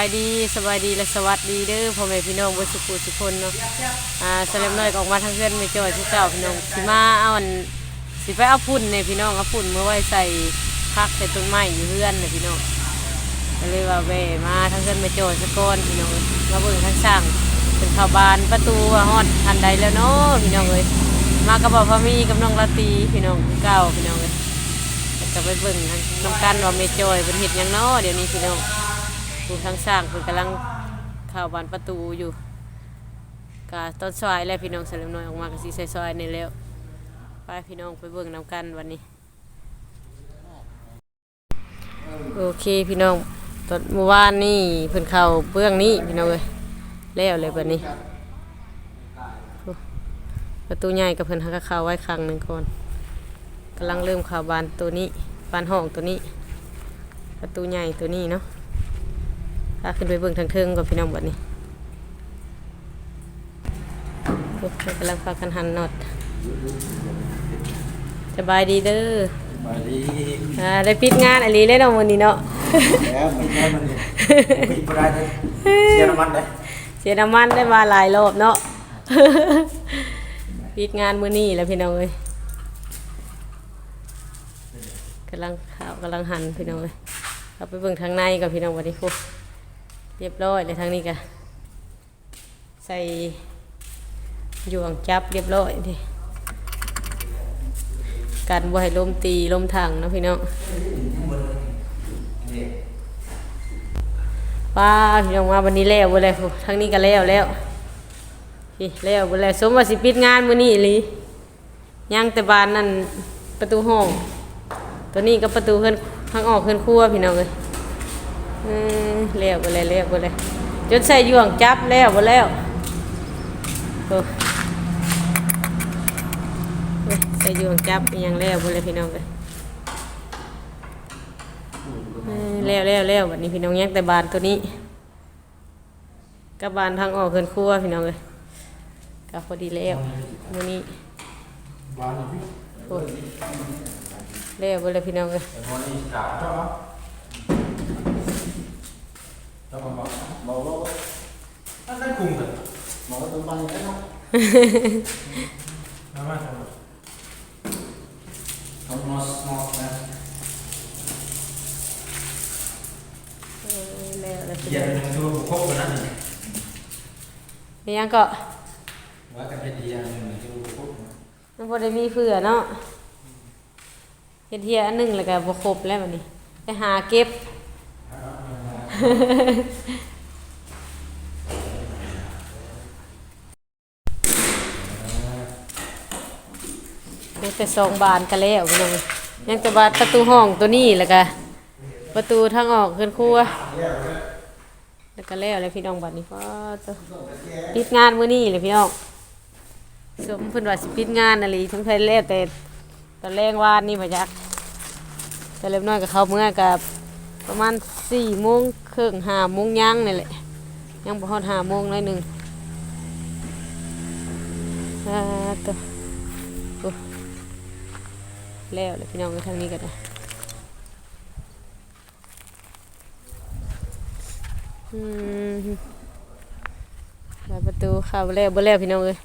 าบสบายดีสบายดีและสวัสดีเด้อพ่อแม่พี่น้องบนสุขุสุคนเนาะอ่าสเลมน้อยก็ออกมาทางเพื่อนไม่จอยที่เจ้าพี่น้องสิมาเอาอันสิไปเอาฝุ่นเนี่ยพี่น้องเอาฝุ่นเมาไว้ใส่พักใส่ต้นไม้อยู่เพื่อนเนี่ยพี่น้องก็เลยว่าแวะมาทางเพื่อนไม่จอยสะก้อนพี่น้องมาเบิ่งทางช่างเป็นข่าวบานประตูว่าฮอดทันใดแล้วเนาะพี่น้องเอ้ยมากับบ่าวพามีกับน้องลาตีพี่น้องเก้าพี่น้องเอ้ยจะไปเบิ่งน้ำกันว่าเมจอยเป็นเห็ดยังเนาะเดี๋ยวนี้พี่น้อง ผู้ทางสร้างเพิ่นกำลังเข้าบานประตูอยู่กะต้นซอยแล้วพี่น้องสลิมน้อยออกมากะสิใส่ซอยนี่แล้วไปพี่น้องไปเบิ่งน้ำกันวันนี้โอเคพี่น้องตอนเมื่อวานนี่เพิ่นเข้าเบื้องนี้พี่น้องเอ้ยแล้วเลยบัดนี้ ประตูใหญ่กับเพิ่นหักก็เข้าไว้ครั้งหนึงก่อนกำลังเริ่มข่าวบานตัวนี้บานห้องตัวนี้ ประตูใหญ่ตัวนี้เนาะ พาขึ้นไปเบิ่งทางเทิงก่อนพี่น้องบัดนี้โอ้ยกำลังพากันหันน็อตสบายดีเด้อมาดีอ่าได้ปิดงานอะไรเล่นเอาวันนี้เนาะแล้วไม่ได้มันเนี่ยปิดไม่ได้เลยเสียน้ำมันเลยเสียน้ำมันได้มาหลายรอบเนาะปิดงานมื้อนี้แล้วพี่น้องเอ้ยกำลังข่าวกำลังหันพี่น้องเอ้ยเอาไปเบิ่งทางในกับพี่น้องวันนี้ครู เรียบร้อยเลยทางนี้กันใส่ยวงจับเรียบร้อยดิกันบ่ให้ลมตีลมถังนะพี่น้องป้าพี่น้องมาวันนี้แล้วบ่เลยครูทางนี้ก็แล้วแล้วพี่แล้วบ่แล้วสมว่าสิปิดงานมื้อนี้อีหลียังแต่บานนั่นประตูห้อง ตัวนี้ก็ประตูเพิ่นทางออกเพิ่นครัวพี่น้องเอ้ย แล้วบ่แล้วแล้วบ่แล้วจนใส่ย่วงจับแล้วบ่แล้วโอ้เว้ยใส่ย่วงจับยังแล้วบ่แล้วพี่น้องเอ้ยเออแล้วแล้วแล้วบัดนี้พี่น้องแยังแต่บานตัวนี้กับบานทางออกเพิ่นครัวพี่น้องเอ้ยก็พอดีแล้วมื้อนี้บ้านพี่โอ้ยแล้วเบ่เลยพี่น้องเอ้ย แต่วันนี้กาเจ้าเจ้าบอกบอกว่าท่านได้คุมเลยบอกว่าตัวบ้านนี้เนาะน้ำมันทำทำนอสนอสนะเออแล้วแล้วพี่เย็น้นองมันคือครบกันนั่นเองมีหยังก็ว่ากันเป็นเดียนมันคือครบมันบ่ได้มีเผื่อเนาะเฮ็ดเฮียอันหนึงแล้วก็บ่ครบแล้วบัดนี้ไปหาเก็บ ยังแต่สองบานก็แล้วพี่น้องยังแต่บานประตูห้องตัวนี้แล้วก็ประตูทางออกขึ้นครัวแล้วก็แล้วเลยพี่น้องบัดนี้พอตัวปิดงานมื้อนี้เลยพี่น้องสมเพิ่นว่าสิปิดงานอะไรทั้งไทยแล้วแต่ตอนแรงวานนี่มาจักแต่เล็กน้อยกับเขาเมื่อกับ ประมาณสี่โมงครึ่งห้าโมงยังนี่แหละยังบ่ฮอห้าโมงหน่อยหนึงอ่าตัวแล้วเลยพี่น้องไปทางนี้กันนะอืมบานประตูเข้าแล้วบ่แล้วพี่น้องเอ้ย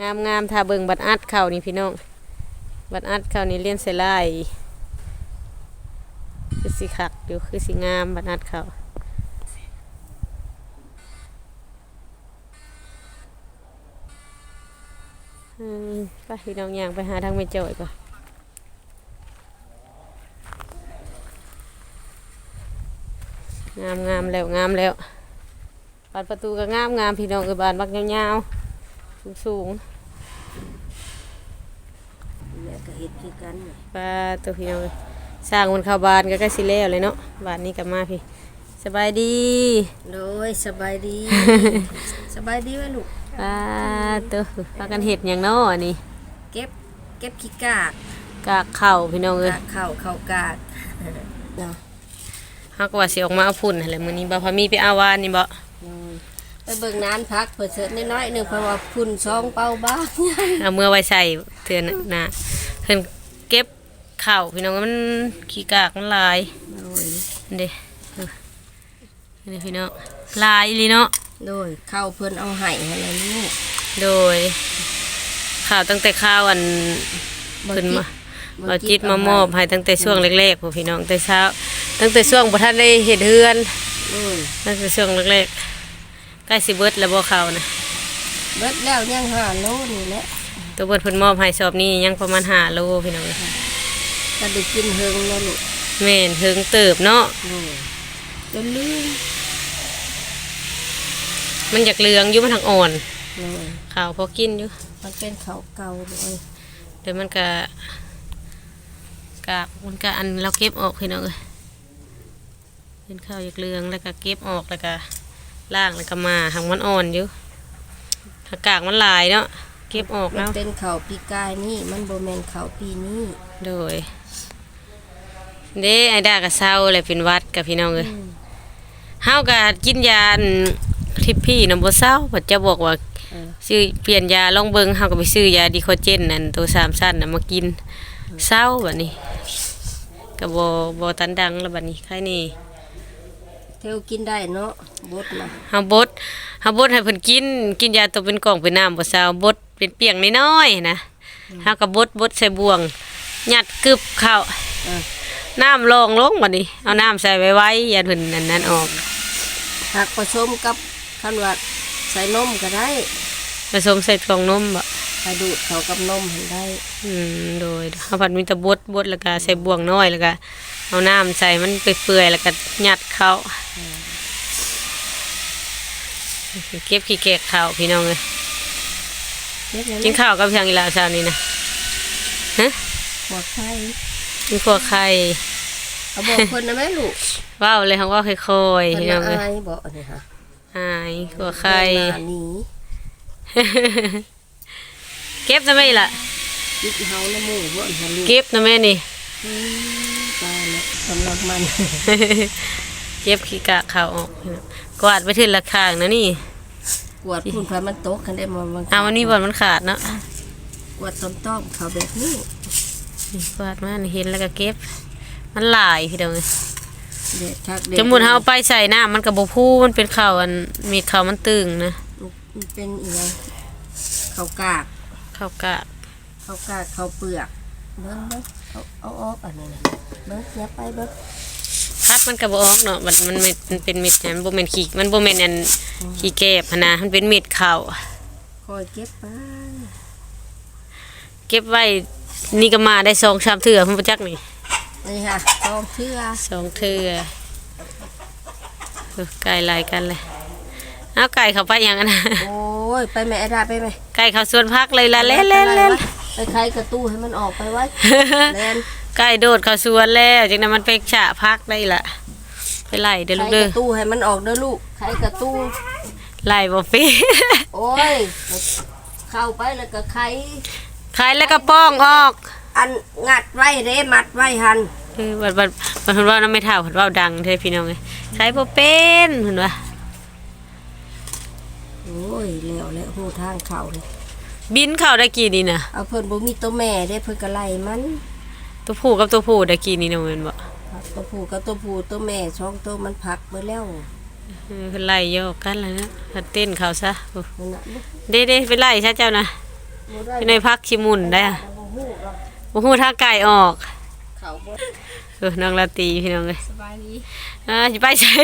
งามงามๆถ้าเบิงบัตรอัดเข้านี่พี่น้อง บัตรอัดเข้านี่เลี้ยนใส่ลาย สิคักอยู่คือสิงามบัตรอัดเข้าอืมไปพี่น้องย่างไปหาทางไม่จ่อยก่อนงามงามแล้วงามแล้วบานประตูก็งามงามพี่น้องเอยบานบักยาวสูงสูงเนี่ยก็เฮ็ดคือกันน่ะๆปลาตัวพี่น้องเอ้ย สร้างมันเข้าบานก็ใกล้สิแล้วเลยเนาะบานนี้กลับมาพี่สบายดีโดยสบายดี สบายดีไว้ลูกปลาตัวพากันเห็ดอย่างเนาะอันนี้ เก็บเก็บขี้กากกากเข่าพี่น้องเอ้ยกากเข้าเข้ากากเนาะฮักว่าสิออกมาเอาพุ่นอะไรมื้อนี้บ่พอมีไปเอาวานนี่บ่อืมไปเบิ่งนานพักเพิ่นเสิร์ชน้อยๆหนึงเพราะว่าพุ่นซองเป่าบ้างเอาเมื่อไว้ใส่เทือนน่ะเพิ่นเก็บเข่าพี่น้องมันขี้กากมันหลายโอ้ยเด้เออนี่พี่น้องลายอีหลีเนาะโดยเข้าเพิ่นเอาให้อะไรลูกโดยข่าวตั้งแต่ข้าวอันบ่ขึ้นมาบ่เราจิตมามอบให้ตั้งแต่ช่วงแรกๆพวกพี่น้องแต่เช้า ตั้งแต่ช่วงบ่ทันได้เฮ็ดเฮือนโดยตั้งแต่ช่วงแรกๆใกล้สิเบิดแล้วบ่เข้านะเบิดแล้วยังห้าโลนี่แหละตัวเบิดเพิ่นมอบให้สอบนี้ยังประมาณ5โลพี่น้องเอ้ย ก็ได้กินเฮิงแล้วลูกแม่นถึงเติบเนาะโดยจนลืมมันอยากเหลืองอยู่มันทางอ่อนโดยข้าวพอกินอยู่มันเป็นเขาวเก่าเลยแต่มันก็กากมันก็อันเราเก็บออกพี่น้องเอ้ยเป็นข้าวอยากเหลืองแล้วก็เก็บออกแล้วก็ล่างแล้วก็มาหางมันอ่อนอยู่ถ้ากากมันหลายเนาะเก็บออกมันแล้วเป็นเขาวปีกายนี่มันโบแมนเขาวปีนี้โดย เด้ไอ้ดากับเศร้าเลยเป็นหวัดกับพี่น้องเลยเฮาก็กินยาอันทิพพี่นำบ่เศร้าเพิ่นจะบอกว่าเออซื้อเปลี่ยนยาลองเบิ่งเฮาก็ไปซื้อยาดีโคเจนนั่นตัวสามสั้นน่ะมากินเศร้าบัดนี้ก็บ่บ่ตันดังแล้วบัดนี้ใครนี่เทวกินได้เนาะบดนะเฮาบดเฮาบดให้เพิ่นกิน กินยาตัวเป็นกล่องเป็นน้ำบ่เศร้าบดเป็นเปียงน้อยๆนะเฮาก็บดบดใส่บ่วงยัดกึบเข้าเออ น้ำลองลงบัดนี้ เอาน้ำใส่ไว้ไว้อย่าเพิ่นอันนั้นออกหักผสมกับขันว่าใส่นมก็ได้ผสมใส่กล่องนมบ่ใส่ดูดเขากับนมเห็นได้ อืมโดยเฮาผัดมีแตะบดบดแล้วก็ใส่บ่วงน้อยแล้วก็เอาน้ำใส่มันไปเปื่อยๆแล้วก็ยัดเข้าเก็บขี้แกกข้าวพี่น้องเอ้ยเล็กแล้วกินข้าวกับทางอีหลาเช้านี้นะฮะ บอกไข่ กินพวกไข่เอาบอกคนนะแม่ลูกว้าวเลยเฮาว่าค่อยๆคนพี่น้ละองเอ้ยอายบอกอันนี้ค่ะอายพวกไข่หน้าหนีเก็บนะแม่ล่ะยิกเฮาละหมู่บ่อนฮะลูกเก็บนะแม่นี่อืมตายแล้วสำหรับมันเก็บขี้กะข้าวออกกวาดไปถึงละข้างนะนี่กวดพุ่นไฟมันตกคันได้มามันเอาวันนี้บอลมันขาดเนาะกวดต้อมๆเขาแบบนี้นี่ กวาดมานี่เห็นแล้วก็เก็บ มันหลายพี่เด้อเด็ดทักเด็ดจมุนเฮาไปใส่น้ำมันก็บ่พูมันเป็นข้าวอันมีข้าวมันตึงนะมันเป็นอีหยังเขาวกากข้าวกะเขาวกากเขาวเปลือกเบิ้งเบิ้งเอาเอาออกอันนี้นะเบิ้งอย่าไปเบิ้งคัดมันก็บ่ออกเนาะมันมันเม็ดมันเป็นเม็ดนะมันบ่แม่นขี้มันบ่แม่นอันขี้แกบหั้นนะมันเป็นเม็ดข้าวคอยเก็บไปเก็บไว้ นี่ก็มาได้2 3เทื่อเพิ่นบ่จักนี่นี่ค่ะซองเชื่อสองเทื่อเออไก่หลายกันเลยเอาไก่เข้าไปอย่างนั้นนะโอ้ยไปแม่ไอ้ดาไปไหมไก่เข้าสวนพักเลยล่ะเล่นเล่นเล่นไปใครกระตู้ให้มันออกไปไว้แลนไก่โดดเข้าสวนแล้วจังนั้นมันไปฉะพักได้ละไปไล่เด้อใคลูรกกเด้อระตู้ให้มันออกเด้อลูกใครกระตู้ไล่บ่เป็นโอ้ยเข้าไปแล้วก็ไข ขายแล้วก็ป้องออกอันงัดไว้เด้มัดไว้หันเออบัดบัดบัดเพิ่นว่าน้ำไม่เท่าเพิ่นว่าดังเด้อพี่น้องเอ้ยขายบ่เป็นเพิ่นว่าโอ้ยแล้วแล้วหูทางเขาเลยบินเข้าได้กี่นี่น่ะเอาเพิ่นบ่มีตัวแม่ได้เพิ่นก็ไล่มันตัวผู้กับตัวผู้ได้กี่นี่น่ะแม่นบ่ตัวผู้กับตัวผู้ตัวแม่ช่องตัวมันพักไปแล้วเออเพิ่นไล่โยกกันแล้วนะถ้าเต้นเขาซะโอ้นั่นน่ะลูกเด้เด้ไปไล่ซะเจ้านะ บ่ได้ไปในพักชิมุนได้อะบ่ฮู้หรอกบ่ฮู้ทางไก่ออกเขาบ่เออน้องลาตรีพี่น้องเอ้ยสบายดีอ่าสิไปใส่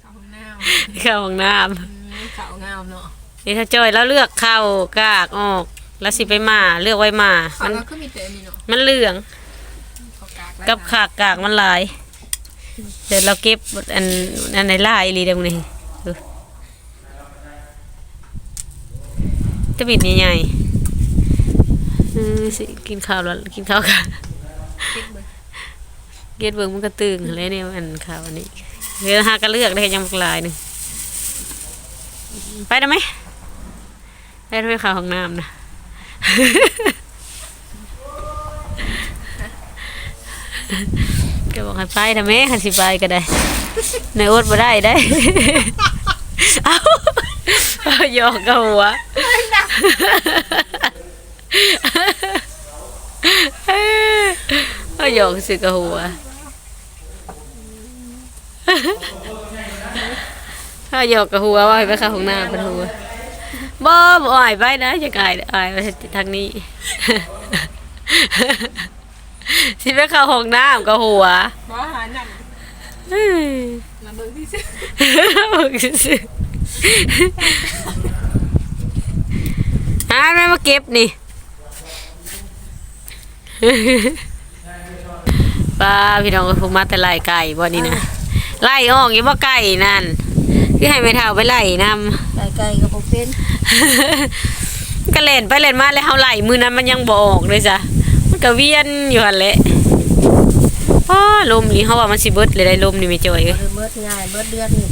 เข้าห้องน้เข้าห้องน้ำำอืมขาวงามเนาะนี่ถ้าจอยแล้วเลือกเข้ากากออกแล้วสิไปมาเลือกไว้มาขาวมันเราก็มีแต่อันนี้เนาะมันเหลืองขาวกากกับขากกากมันหลาย เดี๋ยวเราเก็บอันอันไหนลายอีหลีเดี๋ยวนี้ จะบิดใหญ่ๆเออสิกินข้าวแล้วกินข้าวกันเก็ดเบิ่งมันก็ตึงเลยเนี่ยอันข้าวอันนี้เดี๋ยวหาก็เลือกได้ยังบักหลายหนึ่งไปได้ไหมไปได้ไหมข้าวห้องน้ำนะก็บอกให้ไปทำไมคันสิไปก็ได้ในอดบ่ได้ได้เอาเอาหยอกกับหัว เอาหยอกสิกับหัวข้าหยอกกับหัวว่าให้ไปเข้าห้องน้ำเป็นหัวบ่บ่อ่อยไปนะจะกายอ่อยไปทางนี้สิไปเข้าห้องน้ำกับหัวบ่หานั่นเฮ้ยมาเบิ่งที่ซื้อบอกซื่อ ๆหาแม่มาเก็บนี่ป้าพี่น้องก็พวกมาแต่ไล่ไก่บ่นี่นะไล่ออกอยู่บ่ไก่นั่นคือให้ไม่เท่าไปไล่นำไกลๆก็บ่เป็นก็เล่นไปเล่นมาแล้วเฮาไล่มือนั้นมันยังบ่ออกเลยจ้ะมันก็เวียนอยู่หั่นแหละอ้าลมนี่เฮาว่ามันสิเบิดเลยได้ลมนี่ไม่จ่อยเอ้ยเบิดง่ายเบิดเดือนนี่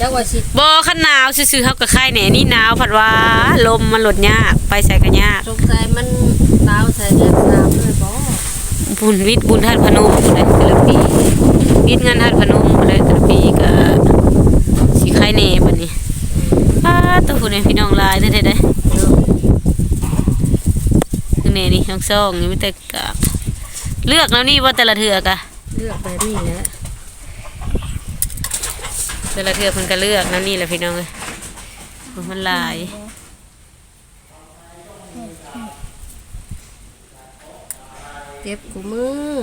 พุ่นจักว่าสิบ่คันหนาวซื่อๆเฮาก็คายแหน่นี่หนาวผัดว่าลมมันหลดยากไปใส่ก็ยากสงสัยมันหนาวใส่เดือนสามเลยบ่บุญวิทย์บุญธาตุพนมเลยแต่ละปีวิทย์งานธาตุพนมเลยแต่ละปีก็สิคายแหน่บัดนี้ป้าตัวผู้ใดพี่น้องหลายเด้อเด้อเด้อคือแหน่นี่ทั้งสองนี่มีแต่กากเลือกแล้วนี่ว่าแต่ละเทือกะเลือกไปนี่แหละ แต่ละเทือกเพิ่นก็เลือกแล้วนี่แหละพี่น้องเอ้ยมันหลายเก็บกูมือ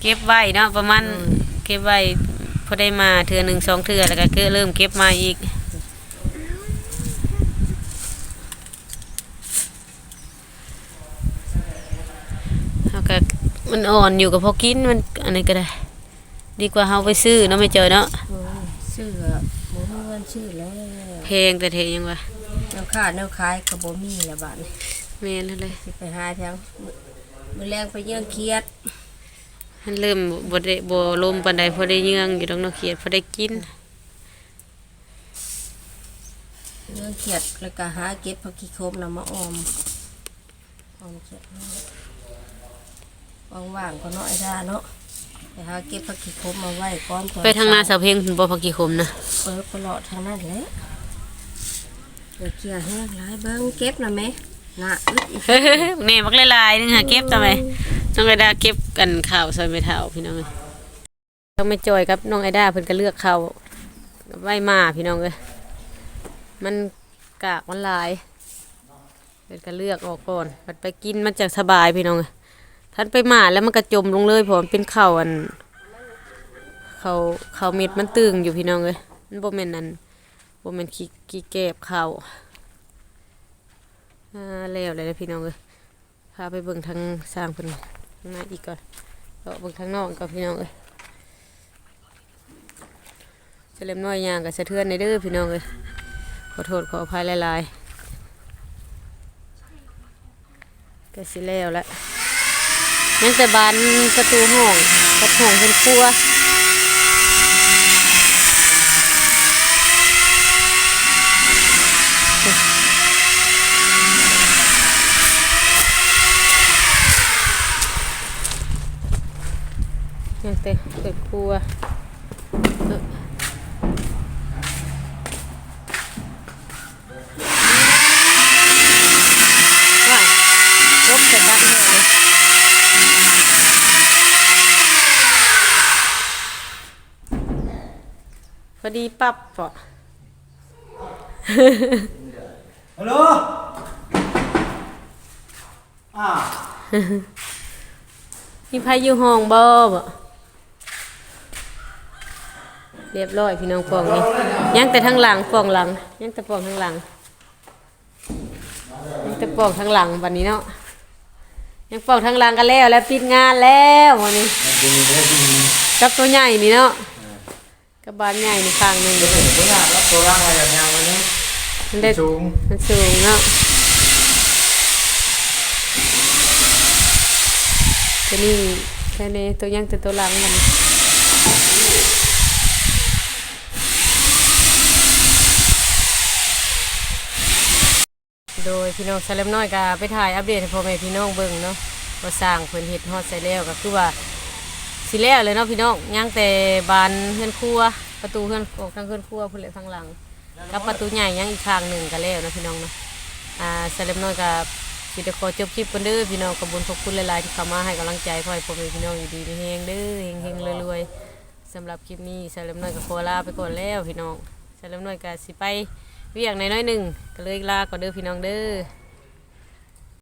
เก็บไว้เนาะประมาณเก็บไว้พอได้มาเทือหนึ่งสองเทือแล้วก็คือเริ่มเก็บมาอีกเอาก็มันอ่อนอยู่กับพอกินมันอันนี้ก็ได้ ดีกว่าเฮาไปซื้อเนาะไม่เจอเนาะ เออชื่ออะบ่มีเงินชื่อแล้วเพลงแต่เทยังวะแนวค่าแนวขายก็บ่มีแล้วบัดนี้เมนนั่นเลยสิไปหาทางมื้อมื้อแรงไปเยี่ยงเครียดมันเริ่มบ่ได้บ่ลมปานใดพอได้เยื่องอยู่ดอกเนาะเขียดพอได้กินเยี่ยงเครียดแล้วก็หาเก็บผักขี้โคมนำมาออมออมเครียดว่างๆก็เนาะไอ้ด้าเนาะ ไปหาเก็บผักขี้โคมมาไว้ก่อนตอนไปทางหน้าเช้สาวเพลงคุณบ่พักกี่คมนะเปิดไปเลาะทางนั้นแหละเดี๋ยวเกี่ยแห้งหลายเบิ่งเก็บนะแม่น่ะอึดอีกเฮ้ยๆแน่มักหลายๆนึงหาเก็บทำไมน้องไอดาเก็บกันข้าวซอยไม่เท่าพี่น้องเอ้ยต้องไม่จอยครับน้องไอดาเพิ่นก็เลือกข้าวไว้มาพี่น้องเอ้ยมันกากมันหลายเพิ่นก็เลือกออกก่อนมันไปกินมันจะสบายพี่น้องเอ้ย ท่านไปหมาแล้วมันก็จมลงเลยเพราะมันเป็นเข้าอันเขาวข้าเม็ดมันตึงอยู่พี่น้องเอ้ยมันบ่แม่นอันบ่แม่นขี้ขี้แกบข้าวอ่าแล้วเลยนะพี่น้องเอ้ยพาไปเบิ่งทางสร้างเพิ่นข้างหน้าอีกก่อนก็เบิ่งทางนอกก่อนพี่น้องเอ้ยเฉลิมน้อยยางกับสะเทือนในเด้อพี่น้องเอ้ยขอโทษขออภัยหลายๆก็สิแล้วละ ยังแต่บานประตูห้องประตูห้องเป็นครัวยังแต่เปิดครัวเอ้อว้ายยกแต่บ้านแม่เลยพ อดีปั๊บปะฮัลโหลอ่ามีพายุห้องบ่บ่เรียบร้อยพี่น้องฟองนี่ยังแต่ทางหลังฟองหลังยังแต่ฟองทางหลังยังแต่ฟองทางหลังบัดนี้เนาะยังฟองทางหลังกันแล้วแล้วปิดงานแล้ววันนี้กับตัวใหญ่นี่เนาะ กับบานใหญ่ในข้างหนึงตัวหน้ารับตัวร่างอะไรอย่างเงี้ยวันนี้มันได้สูงมันสูงเนาะตัวนี้แค่นี้ตัวยังแต่ตัวหลังมันโดยพี่น้องสลัมน้อยก็ไปถ่ายอัปเดตให้พ่อแม่พี่น้องเบิ่งเนาะว่าสร้างเพิ่นเฮ็ดฮอดใส่แล้วก็คือว่า สิแล้วเลยเนาะพี่น้องยังแต่บานเฮือนครัว ประตูเฮือนออกทางเฮือนครัวพุ่นแหละทางหลังกับประตูใหญ่ยังอีกทางหนึ่งก็แล้วนะพี่น้องเนาะอ่าสลัมน้อยก็สิได้ขอจบคลิปกันเด้อพี่น้องขอบคุญขอบคุณหลายๆที่เข้ามาให้กำลังใจพ่อให้พ่อแม่พี่น้องอยู่ดีมีแฮงเด้อเฮงๆรวยๆสำหรับคลิปนี้สาเล็มน้อยกับโคลาไปก่อนแล้วพี่น้องสาเล็มน้อยกับสิไปเวียงในน้อยหนึ่งก็เลยลาก่อนเด้อพี่น้องเด้อ